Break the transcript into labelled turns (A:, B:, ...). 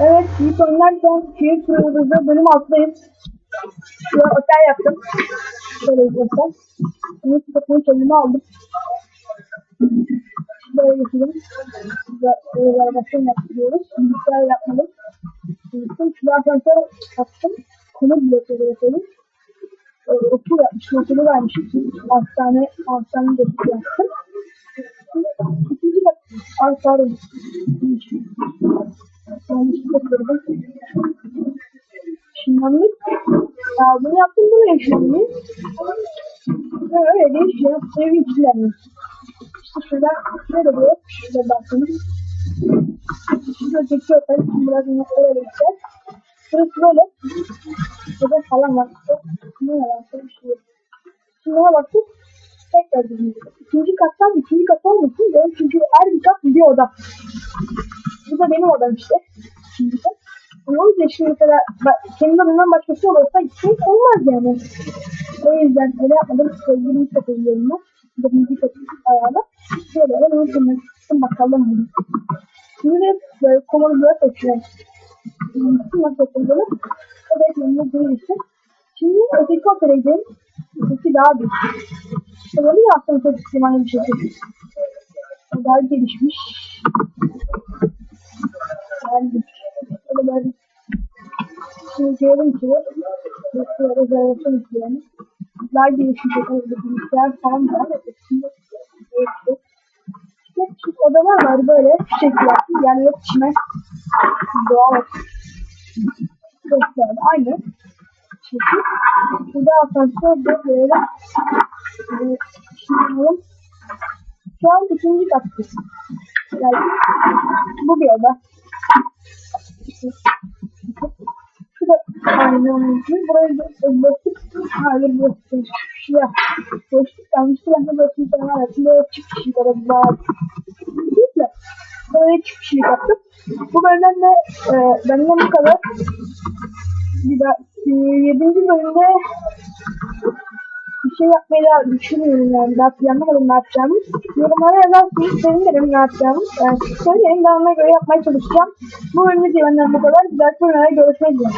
A: Evet, ilk oynarken şehir turumuzda bölüm altındayım. Şuraya otel yaptım. Şöyle otel. Bunu kitabını kendime aldım. Böyle geçelim. Reservasyon yaptırıyoruz. Bilgisayar yapmadım. Unuttum. Şurada asansör yaptım. Konu blokları yapalım. Ee, okul yapmıştım. Okulu vermiştim. Hastane, hastane geçip yaptım. İkinci kat. Ay pardon. Şimdilik. Ya bunu yaptım bunu yaşadım. Öyle değil. Şey, içilerim. İşte şurada şöyle bir şurada baktım. Şurada çekiyor. Ben biraz öyle gideceğiz. Burası böyle. Burada falan var. Ne var? Bir şey. Şimdi ona baktık. Tekrar bizim İkinci kattan ikinci kat olmasın. Benim çünkü her bir kat bir oda. Bu da benim odam işte. İkinci kat. Ama o yüzden şimdi mesela kendi odamdan başkası olursa gitmek olmaz yani. O yüzden öyle yapmadım. Sevgilimi satabiliyorum ben. Birinci katı ayağda. Şöyle ben onu şimdi tuttum bakalım. Şimdi de böyle açıyorum. Tuttum nasıl yapıldığını. O da yanımda değil işte. Şimdi öteki otele gidelim. Öteki daha büyük. İşte böyle ya aslında çok ihtimalle bir şey değil. O daha gelişmiş. Şimdi diyelim ki rezervasyon isteyelim. Daha gelişmiş öteki bilgisayar falan var. Şimdi. İşte şu odalar var böyle şekilde. Yani yok içime doğal çok güzel. Aynı şekil. Burada asansör de böyle e, şimdi bakalım. Şu an ikinci kattayız. Yani bu bir oda. Şu da aynı için. Burayı da boşluk. Hayır boşluk. Ya. Boşluk yanlıştı. Ben de falan yaptım. Böyle çift kişilik arası var. Değil mi? Böyle çift kişilik yaptım. Bu bölümden de e, benden bu kadar. Bir de e, 7. bölümde bir şey yapmayı daha düşünmüyorum yani. Daha planlamadım ne yapacağımı. Yorumlara yazarsınız. Sevinirim ne yapacağımı. Yani söyleyin ben ona göre yapmaya çalışacağım. Bu bölümde de benden bu kadar. Bir dahaki bölümlerde görüşmek üzere.